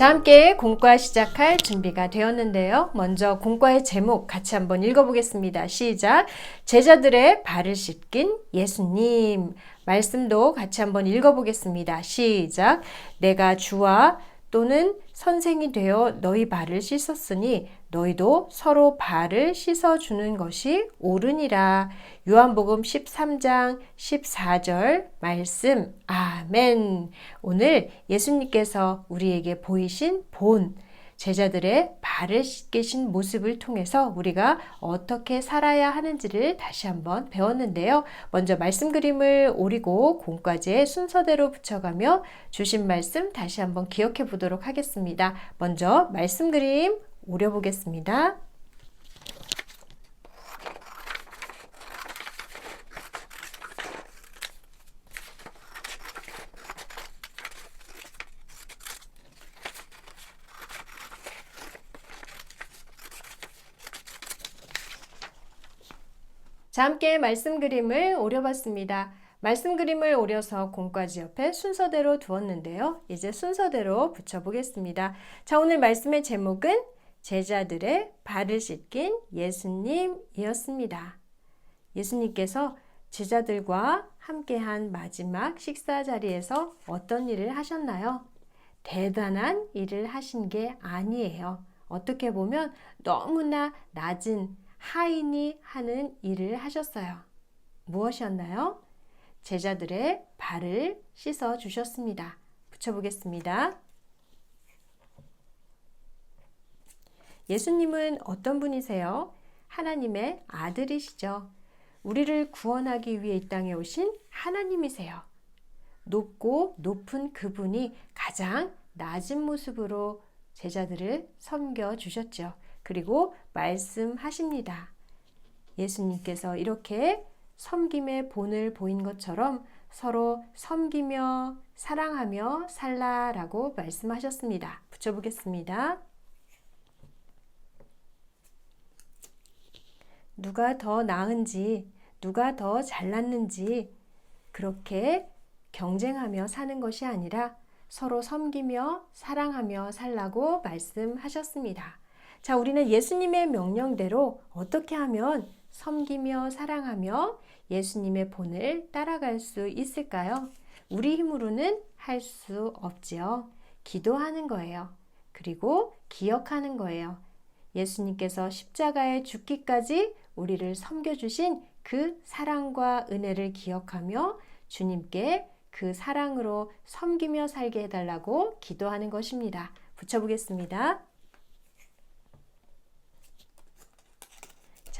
자, 함께 공과 시작할 준비가 되었는데요. 먼저 공과의 제목 같이 한번 읽어보겠습니다. 시작. 제자들의 발을 씻긴 예수님. 말씀도 같이 한번 읽어보겠습니다. 시작. 내가 주와 또는 선생이 되어 너희 발을 씻었으니 너희도 서로 발을 씻어 주는 것이 옳으니라. 요한복음 13장 14절 말씀. 아멘. 오늘 예수님께서 우리에게 보이신 본, 제자들의 발을 씻기신 모습을 통해서 우리가 어떻게 살아야 하는지를 다시 한번 배웠는데요. 먼저 말씀 그림을 오리고 공과제 순서대로 붙여가며 주신 말씀 다시 한번 기억해 보도록 하겠습니다. 먼저 말씀 그림 오려보겠습니다. 자, 함께 말씀 그림을 오려봤습니다. 말씀 그림을 오려서 공과지 옆에 순서대로 두었는데요. 이제 순서대로 붙여보겠습니다. 자, 오늘 말씀의 제목은 제자들의 발을 씻긴 예수님이었습니다. 예수님께서 제자들과 함께한 마지막 식사 자리에서 어떤 일을 하셨나요? 대단한 일을 하신 게 아니에요. 어떻게 보면 너무나 낮은 하인이 하는 일을 하셨어요. 무엇이었나요? 제자들의 발을 씻어 주셨습니다. 붙여보겠습니다. 예수님은 어떤 분이세요? 하나님의 아들이시죠. 우리를 구원하기 위해 이 땅에 오신 하나님이세요. 높고 높은 그분이 가장 낮은 모습으로 제자들을 섬겨 주셨죠. 그리고 말씀하십니다. 예수님께서 이렇게 섬김의 본을 보인 것처럼 서로 섬기며 사랑하며 살라라고 말씀하셨습니다. 붙여보겠습니다. 누가 더 나은지, 누가 더 잘났는지, 그렇게 경쟁하며 사는 것이 아니라 서로 섬기며 사랑하며 살라고 말씀하셨습니다. 자, 우리는 예수님의 명령대로 어떻게 하면 섬기며 사랑하며 예수님의 본을 따라갈 수 있을까요? 우리 힘으로는 할 수 없지요. 기도하는 거예요. 그리고 기억하는 거예요. 예수님께서 십자가에 죽기까지 우리를 섬겨주신 그 사랑과 은혜를 기억하며 주님께 그 사랑으로 섬기며 살게 해달라고 기도하는 것입니다. 붙여보겠습니다.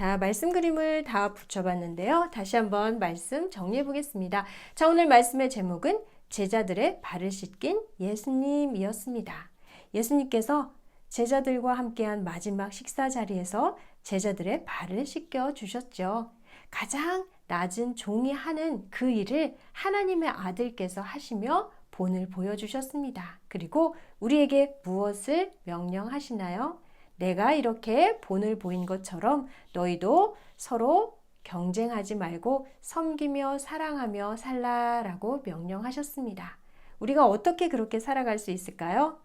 자, 말씀 그림을 다 붙여봤는데요. 다시 한번 말씀 정리해 보겠습니다. 자, 오늘 말씀의 제목은 제자들의 발을 씻긴 예수님이었습니다. 예수님께서 제자들과 함께한 마지막 식사 자리에서 제자들의 발을 씻겨 주셨죠. 가장 낮은 종이 하는 그 일을 하나님의 아들께서 하시며 본을 보여주셨습니다. 그리고 우리에게 무엇을 명령하시나요? 내가 이렇게 본을 보인 것처럼 너희도 서로 경쟁하지 말고 섬기며 사랑하며 살라라고 명령하셨습니다. 우리가 어떻게 그렇게 살아갈 수 있을까요?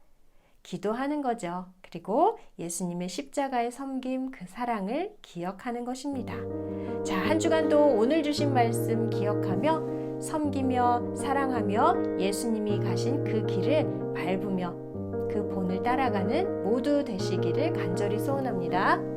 기도하는 거죠. 그리고 예수님의 십자가의 섬김 그 사랑을 기억하는 것입니다. 자, 한 주간도 오늘 주신 말씀 기억하며 섬기며 사랑하며 예수님이 가신 그 길을 밟으며 그 본을 따라가는 모두 되시기를 간절히 소원합니다.